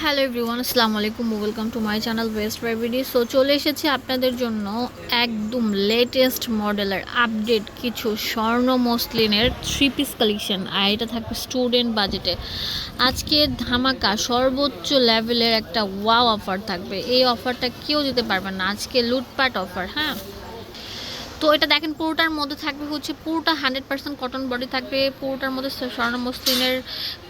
Hello everyone আসসালামু আলাইকুম welcome to my channel west বাইবিডি so চলে এসেছি আপনাদের জন্য একদম লেটেস্ট মডেলের আপডেট কিছু স্বর্ণ মসলিনের থ্রি পিস কালেকশন আর এটা থাকবে স্টুডেন্ট বাজেটে আজকে ধামাকা সর্বোচ্চ লেভেলের একটা ওয়াও অফার থাকবে। এই অফারটা কেউ দিতে পারবে না। আজকে লুটপাট অফার হ্যাঁ? তো এটা দেখেন পুরোটার মধ্যে থাকবে হচ্ছে পুরোটা হান্ড্রেড পার্সেন্ট কটন বডি থাকবে, পুরোটার মধ্যে স্বর্ণ মসলিনের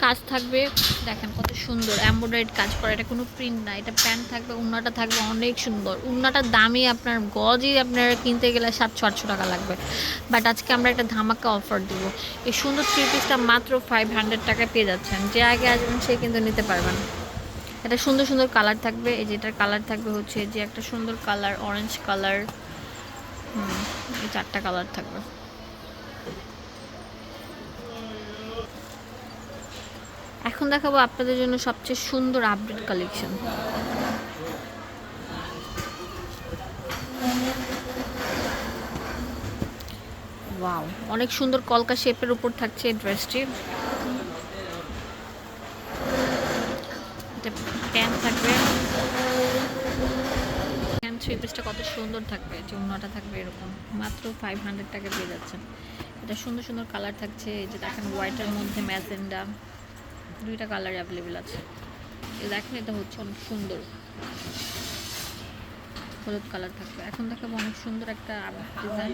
কাজ থাকবে। দেখেন কত সুন্দর এম্ব্রয়ডারিড কাজ করা, এটা কোনো প্রিন্ট না, এটা প্যান্ট থাকবে, উন্নাটা থাকবে অনেক সুন্দর। উন্নাটার দামই আপনার, গজই আপনার কিনতে গেলে সাতশো আটশো টাকা লাগবে। বাট আজকে আমরা একটা ধামাকা অফার দিব। এই সুন্দর থ্রি পিসটা মাত্র ফাইভ হান্ড্রেড টাকায় পেয়ে যাচ্ছেন। যে আগে আসবেন, সে কিন্তু নিতে পারবেন এটা সুন্দর সুন্দর কালার থাকবে, এই যে এটার কালার থাকবে হচ্ছে যে একটা সুন্দর কালার অরেঞ্জ কালার হুম, এই চারটা কালার থাকবে। এখন দেখাবো আপনাদের জন্য সবচেয়ে সুন্দর আপডেট কালেকশন ওয়াও অনেক সুন্দর কলকা শেপের উপর থাকছে এই ড্রেসটি এটা প্যান্ট থাকবে। থ্রি পিসটা কত সুন্দর থাকবে, যে থাকবে এরকম। মাত্র ফাইভ হান্ড্রেড টাকা পেয়ে যাচ্ছেন। এটা সুন্দর সুন্দর কালার থাকছে, এই যে দেখেন হোয়াইটের মধ্যে ম্যাজেন্ডা, দুইটা কালার অ্যাভেলেবেল আছে। এই দেখেন, এটা হচ্ছে অনেক সুন্দর। হলুদ কালার থাকবে। এখন দেখাবো অনেক সুন্দর একটা ডিজাইন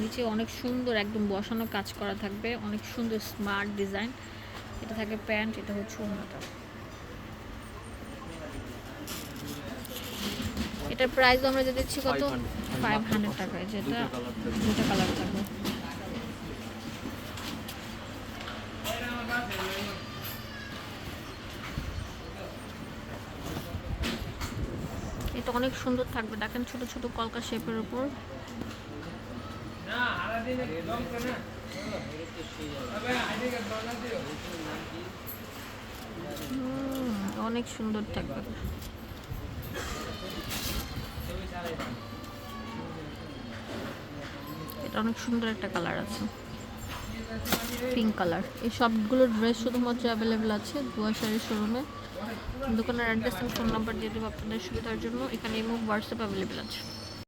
নিচে অনেক সুন্দর একদম বসানো কাজ করা থাকবে, অনেক সুন্দর স্মার্ট ডিজাইন এটা থাকে প্যান্ট এটা হচ্ছে অন্যটা এটার প্রাইস আমরা যে দিচ্ছি কত? ফাইভ হান্ড্রেড টাকায় যেটা দুটো কালার থাকবে। এটা অনেক সুন্দর থাকবে দেখেন ছোট ছোট কলকা শেপের উপর। হুম, অনেক সুন্দর থাকবে। এটা অনেক সুন্দর একটা কালার আছে। পিঙ্ক কালার এই সবগুলো ড্রেস শুধুমাত্র অ্যাভেলেবেল আছে দুয়া শাড়ির শোরুমে দোকানের অ্যাড্রেস ফোন নাম্বার দিয়ে দেবো আপনাদের সুবিধার জন্য। এখানে ইমো হোয়াটসঅ্যাপ অ্যাভেলেবেল আছে।